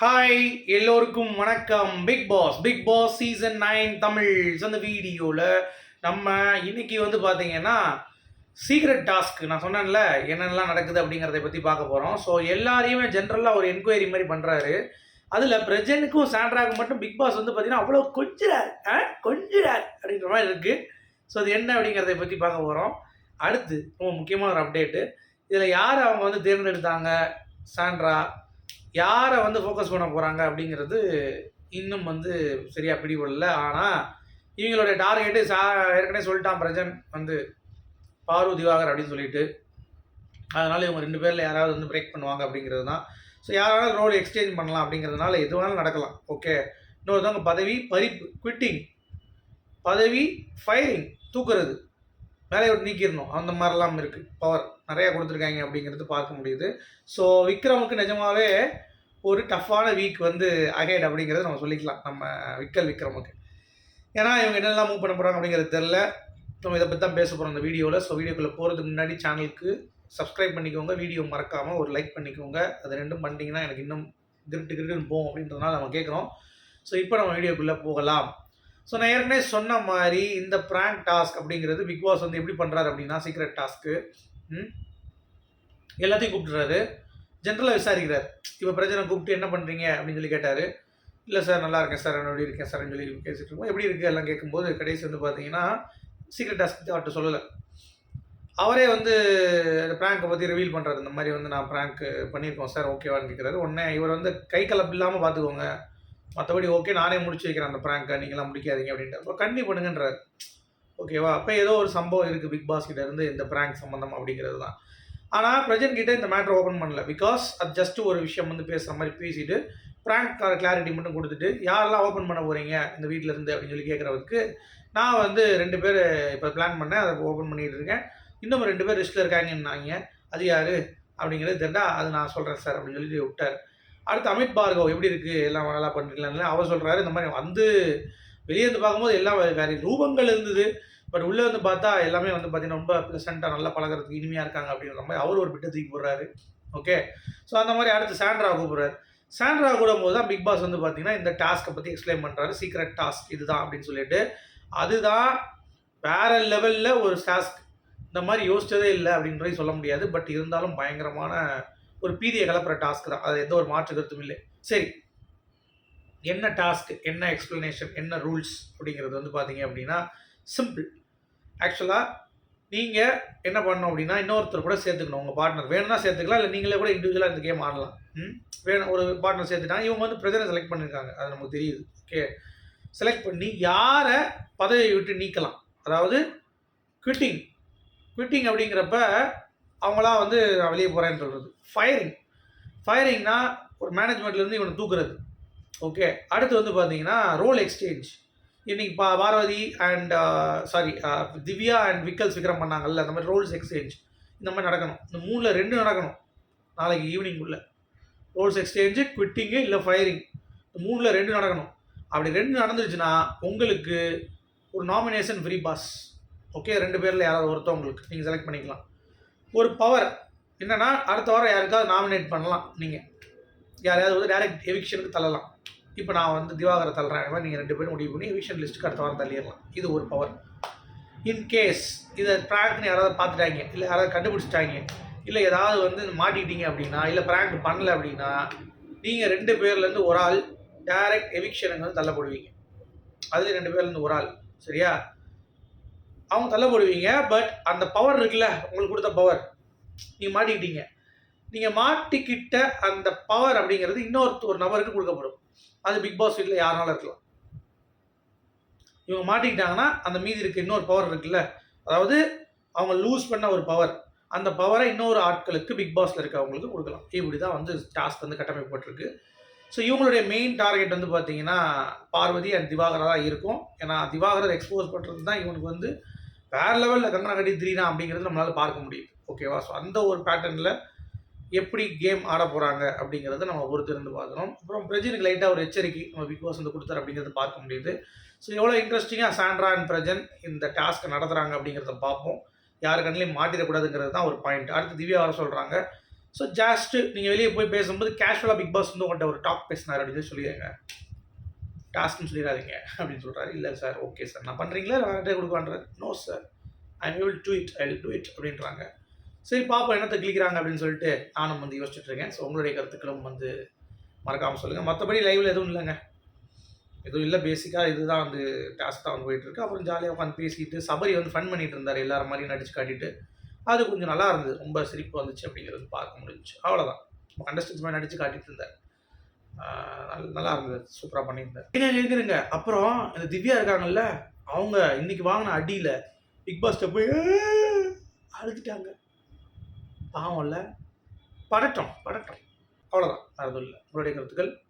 Hi எல்லோருக்கும் வணக்கம். Bigg Boss Bigg Boss season nine Tamil அந்த வீடியோவில் நம்ம இன்னைக்கு வந்து பார்த்தீங்கன்னா சீக்ரெட் டாஸ்க் நான் சொன்னேன்ல என்னென்னலாம் நடக்குது அப்படிங்கிறத பற்றி பார்க்க போகிறோம் ஸோ எல்லாரையுமே ஜென்ரலாக ஒரு என்கொயரி மாதிரி பண்ணுறாரு அதில் பிரஜனுக்கும் சாண்ட்ராவுக்கும் மட்டும் பிக் பாஸ் வந்து பார்த்தீங்கன்னா அவ்வளோ கொஞ்சிறார். ஆ? கொஞ்சிறார் அப்படின்ற மாதிரி இருக்குது ஸோ அது என்ன அப்படிங்கிறத பற்றி பார்க்க போகிறோம் அடுத்து ரொம்ப முக்கியமான ஒரு அப்டேட்டு இதில் யார் அவங்க வந்து தேர்ந்தெடுத்தாங்க? சாண்ட்ரா. யாரை வந்து ஃபோக்கஸ் பண்ண போகிறாங்க அப்படிங்கிறது இன்னும் வந்து சரியாக பிடிபடல. ஆனால் இவங்களுடைய டார்கெட்டு சா ஏற்கனவே சொல்லிட்டான் பிரஜன் வந்து பாரு திவாகர் அப்படின்னு சொல்லிட்டு. அதனால் இவங்க ரெண்டு பேரில் யாராவது வந்து பிரேக் பண்ணுவாங்க அப்படிங்கிறது தான். ஸோ யாராவது ரோல் எக்ஸ்சேஞ்ச் பண்ணலாம் அப்படிங்கிறதுனால எது வேணாலும் நடக்கலாம். ஓகே இன்னொருத்தவங்க பதவி பறிப்பு குவிட்டிங் பதவி ஃபயரிங் தூக்குறது. வேலையை விட்டு நீக்கிடணும். அந்த மாதிரிலாம் இருக்குது பவர் நிறையா கொடுத்துருக்காங்க அப்படிங்கிறது பார்க்க முடியுது. ஸோ விக்ரமுக்கு நிஜமாவே ஒரு டஃப்பான வீக் வந்து அகைட் அப்படிங்கிறத நம்ம சொல்லிக்கலாம் நம்ம விக்கல் விக்ரமுக்கு. ஏன்னா இவங்க என்னெல்லாம் மூவ் பண்ண போகிறாங்க அப்படிங்கிறது தெரில நம்ம இதை பற்றி தான் பேச போகிறோம் இந்த வீடியோவில் ஸோ வீடியோக்குள்ளே போகிறதுக்கு முன்னாடி சேனலுக்கு சப்ஸ்கிரைப் பண்ணிக்கோங்க. வீடியோ மறக்காமல் ஒரு லைக் பண்ணிக்கோங்க. அது ரெண்டும் பண்ணிட்டீங்கன்னா எனக்கு இன்னும் கிரிட்டு கிரிட்டுன்னு போகும் அப்படின்றதுனால நம்ம கேட்குறோம். ஸோ இப்போ நம்ம வீடியோக்குள்ளே போகலாம். ஸோ நான் ஏற்கனவே சொன்ன மாதிரி இந்த ப்ராங்க் டாஸ்க் அப்படிங்கிறது பிக் பாஸ் வந்து எப்படி பண்ணுறாரு அப்படின்னா சீக்ரெட் டாஸ்க்கு எல்லாத்தையும் கூப்பிட்டுறாரு. ஜென்ரலாக விசாரிக்கிறார். இப்போ பிரச்சனை கூப்பிட்டு என்ன பண்ணுறீங்க அப்படின்னு சொல்லி கேட்டார். இல்லை சார் நல்லா இருக்கேன் சார் எப்படி இருக்கேன் சார் சொல்லி பேசிட்டு இருக்கோம் எப்படி இருக்குது எல்லாம் கேட்கும்போது கடைசி வந்து பார்த்தீங்கன்னா சீக்ரெட் டாஸ்க் அவர்கிட்ட சொல்லலை. அவரே வந்து அந்த ப்ராங்கை பற்றி ரிவீல் பண்ணுறாரு இந்த மாதிரி வந்து நான் ப்ராங்க் பண்ணியிருக்கோம் சார் ஓகேவான்னு கேட்குறாரு. உடனே இவர் வந்து கை கலப்பு இல்லாமல் பார்த்துக்கோங்க மற்றபடி ஓகே நானே முடிச்சு வைக்கிறேன் அந்த ப்ராங்கை நீங்களாம் முடிக்காதீங்க அப்படின்ட்டு. அப்போ கண்டி பண்ணுங்கன்றார். ஓகேவா? அப்போ ஏதோ ஒரு சம்பவம் இருக்குது பிக் பாஸ் கிட்ட இருந்து இந்த பிராங்க் சம்மந்தம் அப்படிங்கிறது தான் ஆனால் பிரஜன் கிட்ட இந்த மேட்ரு ஓப்பன் பண்ணல. பிகாஸ் அது ஜஸ்ட் ஒரு விஷயம் வந்து பேசுகிற மாதிரி பேசிட்டு பிராங்க் கிளாரிட்டி மட்டும் கொடுத்துட்டு யாரெல்லாம் ஓப்பன் பண்ண போகிறீங்க இந்த வீட்டில் இருந்து? அப்படின்னு சொல்லி கேட்குறவருக்கு நான் வந்து ரெண்டு பேர் இப்போ பிளான் பண்ணேன். அதை ஓப்பன் பண்ணிட்டு இருக்கேன். இன்னும் ரெண்டு பேர் ரிஸ்கில் இருக்காங்கன்னாங்க. அது யார்? அப்படிங்கிறது தெரிந்தா அது நான் சொல்கிறேன் சார் அப்படின்னு சொல்லி விட்டார். அடுத்து அமித் பார்கவ் எப்படி இருக்குது எல்லாம் நல்லா பண்ணுறீங்களான்னு அவர் சொல்கிறாரு இந்த மாதிரி வந்து வெளியே வந்து பார்க்கும்போது எல்லாம் வே- வேறு ரூபங்கள் இருந்தது. பட் உள்ளே வந்து பார்த்தா எல்லாமே வந்து பார்த்தீங்கன்னா ரொம்ப ப்ளசண்ட்டாக நல்லா பழகுறதுக்கு இனிமையாக இருக்காங்க அப்படின்ற மாதிரி அவர் ஒரு பிட்டை தூக்கி போடுறாரு. ஓகே ஸோ அந்த மாதிரி அடுத்து சாண்ட்ரா கூப்பிடுறாரு. சாண்ட்ரா கூடும்போது தான் பிக் பாஸ் வந்து பார்த்தீங்கன்னா இந்த டாஸ்க்கை பற்றி எக்ஸ்பிளைன் பண்ணுறாரு சீக்ரெட் டாஸ்க் இதுதான் அப்படின்னு சொல்லிட்டு. அதுதான் வேற லெவலில் ஒரு டாஸ்க் இந்த மாதிரி யோசிச்சதே இல்லை அப்படின்றதையும் சொல்ல முடியாது. பட் இருந்தாலும் பயங்கரமான ஒரு பீதியை கலப்புற டாஸ்க் தான். அது எந்த ஒரு மாற்று கருத்தும் இல்லை. சரி. என்ன டாஸ்க் என்ன எக்ஸ்ப்ளனேஷன் என்ன ரூல்ஸ் அப்படிங்கிறது வந்து பார்த்தீங்க அப்படின்னா சிம்பிள் ஆக்சுவலாக நீங்கள் என்ன பண்ணணும் அப்படின்னா இன்னொருத்தர் கூட சேர்த்துக்கணும். உங்கள் பார்ட்னர் வேணும்னா சேர்த்துக்கலாம் இல்லை நீங்களே கூட இண்டிவிஜுவலாக இந்த கேம் ஆடலாம். ம்? வேணும் ஒரு பார்ட்னர் சேர்த்துட்டாங்க இவங்க வந்து பிரச்சனை செலக்ட் பண்ணியிருக்காங்க அது நமக்கு தெரியுது. ஓகே செலக்ட் பண்ணி யாரை பதவியை விட்டு நீக்கலாம். அதாவது குவிட்டிங் குவிட்டிங் அப்படிங்கிறப்ப அவங்களாம் வந்து நான் வெளியே போகிறேன்னு சொல்கிறது ஃபயரிங் ஃபயரிங்னா ஒரு மேனேஜ்மெண்ட்லேருந்து இவனை தூக்குறது. ஓகே அடுத்து வந்து பார்த்தீங்கன்னா ரோல் எக்ஸ்சேஞ்ச் இன்னைக்கு பா Bharathi and sorry Divya and Vikkals Vikram பண்ணாங்கல்ல அந்த மாதிரி ரோல்ஸ் எக்ஸ்சேஞ்ச் இந்த மாதிரி நடக்கணும். இந்த மூணில் ரெண்டு நடக்கணும். நாளைக்கு ஈவினிங் உள்ள. ரோல்ஸ் எக்ஸ்சேஞ்சு குவிட்டிங்கு இல்லை ஃபயரிங் இந்த மூணில் ரெண்டு நடக்கணும். அப்படி ரெண்டு நடந்துருச்சுன்னா உங்களுக்கு ஒரு நாமினேஷன் ஃப்ரீ பாஸ் ஓகே ரெண்டு பேரில் யாராவது ஒருத்தவங்களுக்கு நீங்கள் செலக்ட் பண்ணிக்கலாம். ஒரு பவர் என்னன்னா அடுத்த வாரம் யாருக்காவது நாமினேட் பண்ணலாம் நீங்கள் யாரையாவது வந்து டைரக்ட் எவிக்ஷனுக்கு தள்ளலாம். இப்போ நான் வந்து திவாகரை தள்ளுறேன் நீங்கள் ரெண்டு பேரும் முடிவு பண்ணி எவிக்ஷன் லிஸ்ட்டுக்கு அடுத்த வாரம் தள்ளிடலாம். இது ஒரு பவர் இன்கேஸ் இதை ப்ராங்க்னு யாராவது பார்த்துட்டாங்க இல்லை யாராவது கண்டுபிடிச்சிட்டாங்க இல்லை ஏதாவது வந்து மாட்டிக்கிட்டீங்க அப்படின்னா இல்லை ப்ராங்க் பண்ணல அப்படின்னா நீங்கள் ரெண்டு பேர்லேருந்து ஒரு ஆள் டைரக்ட் எவிக்ஷனுக்கு வந்து தள்ளப்படுவீங்க. அதில் ரெண்டு பேர்லேருந்து ஒரு ஆள் சரியா? அவங்க தள்ளப்படுவீங்க பட் அந்த பவர் இருக்குல்ல உங்களுக்கு கொடுத்த பவர் நீங்கள் மாட்டிக்கிட்டீங்க. நீங்கள் மாட்டிக்கிட்ட அந்த பவர் அப்படிங்கிறது இன்னொரு ஒரு நபருக்கு கொடுக்கப்படும். அது பிக் பாஸ் வீட்டில் யாருனாலும் இருக்கலாம். இவங்க மாட்டிக்கிட்டாங்கன்னா அந்த மீதி இருக்க இன்னொரு பவர் இருக்குல்ல? அதாவது அவங்க லூஸ் பண்ண ஒரு பவர் அந்த பவரை இன்னொரு ஆட்களுக்கு பிக் பாஸில் இருக்கவங்களுக்கு கொடுக்கலாம். இப்படி தான் வந்து டாஸ்க் வந்து கட்டமைப்பட்டிருக்கு ஸோ இவங்களுடைய மெயின் டார்கெட் வந்து பார்த்தீங்கன்னா பார்வதி அண்ட் திவாகரா தான் இருக்கும். ஏன்னா திவாகரர் எக்ஸ்போஸ் பண்ணுறது தான் இவனுக்கு வந்து வேற லெவலில் கங்கனா கட்டி திரீனா அப்படிங்கிறது நம்மளால் பார்க்க முடியுது. ஓகேவா ஸோ அந்த ஒரு பேட்டர்னில் எப்படி கேம் ஆட போகிறாங்க அப்படிங்கிறத நம்ம பொறுத்திருந்து பார்க்கணும். அப்புறம் பிரஜனுக்கு லைட்டாக ஒரு எச்சரிக்கை நம்ம பிக் பாஸ் வந்து கொடுத்தாரு அப்படிங்கிறது பார்க்க முடியுது. ஸோ எவ்வளோ இன்ட்ரெஸ்டிங்காக சாண்ட்ரா அண்ட் பிரஜன் இந்த டாஸ்க்கை நடத்துகிறாங்க அப்படிங்கிறத பார்ப்போம். யாரு கண்ணிலையும் மாட்டிடக்கூடாதுங்கிறது தான் ஒரு பாயிண்ட் அடுத்து திவ்யா வர சொல்கிறாங்க ஸோ ஜாஸ்ட்டு நீங்கள் வெளியே போய் பேசும்போது கேஷுவலாக பிக் பாஸ் வந்து உங்கள்கிட்ட ஒரு டாக் பேசினார் அப்படின்னு சொல்லிடுங்க. டாஸ்க்னு சொல்லிடாதீங்க அப்படின்னு சொல்கிறாரு இல்லை சார் ஓகே சார் நான் பண்ணுறீங்களா இல்லை வேறு no sir I will do it I will do it அப்படின்றாங்க. சரி பாப்பா என்னத்தை கிளிக்கிறாங்க அப்படின்னு சொல்லிட்டு நானும் வந்து யோசிச்சுட்டு இருக்கேன். ஸோ உங்களுடைய கருத்துக்களும் வந்து மறக்காமல் சொல்லுங்கள் மற்றபடி லைவில் எதுவும் இல்லைங்க. எதுவும் இல்லை பேசிக்காக இதுதான் வந்து டாஸ்க் தான் வந்து போயிட்டுருக்கு. அப்புறம் ஜாலியாக உட்காந்து பேசிட்டு சபரி வந்து ஃபன் பண்ணிட்டு இருந்தார். எல்லாரும் மாதிரியும் நடிச்சு காட்டிட்டு அது கொஞ்சம் நல்லா இருந்தது. ரொம்ப சிரிப்பு வந்துச்சு அப்படிங்கிறது பார்க்க முடிஞ்சுச்சு. அவ்வளோதான் கண்டஸ்டன்ஸ் மாதிரி நடிச்சு காட்டிட்டு இருந்தார். நல்லா இருந்தது. சூப்பராக பண்ணியிருந்தார். ஏங்க இருக்கிறங்க அப்புறம் இந்த திவ்யா இருக்காங்கல்ல அவங்க இன்னைக்கு வாங்கின அடியில் பிக் பாஸ்ட்டை போய் அழுதுட்டாங்க. பாவம் இல்லை. படட்டும் படட்டும் அவ்வளோதான் அது இல்லை உங்களுடைய கருத்துக்கள்.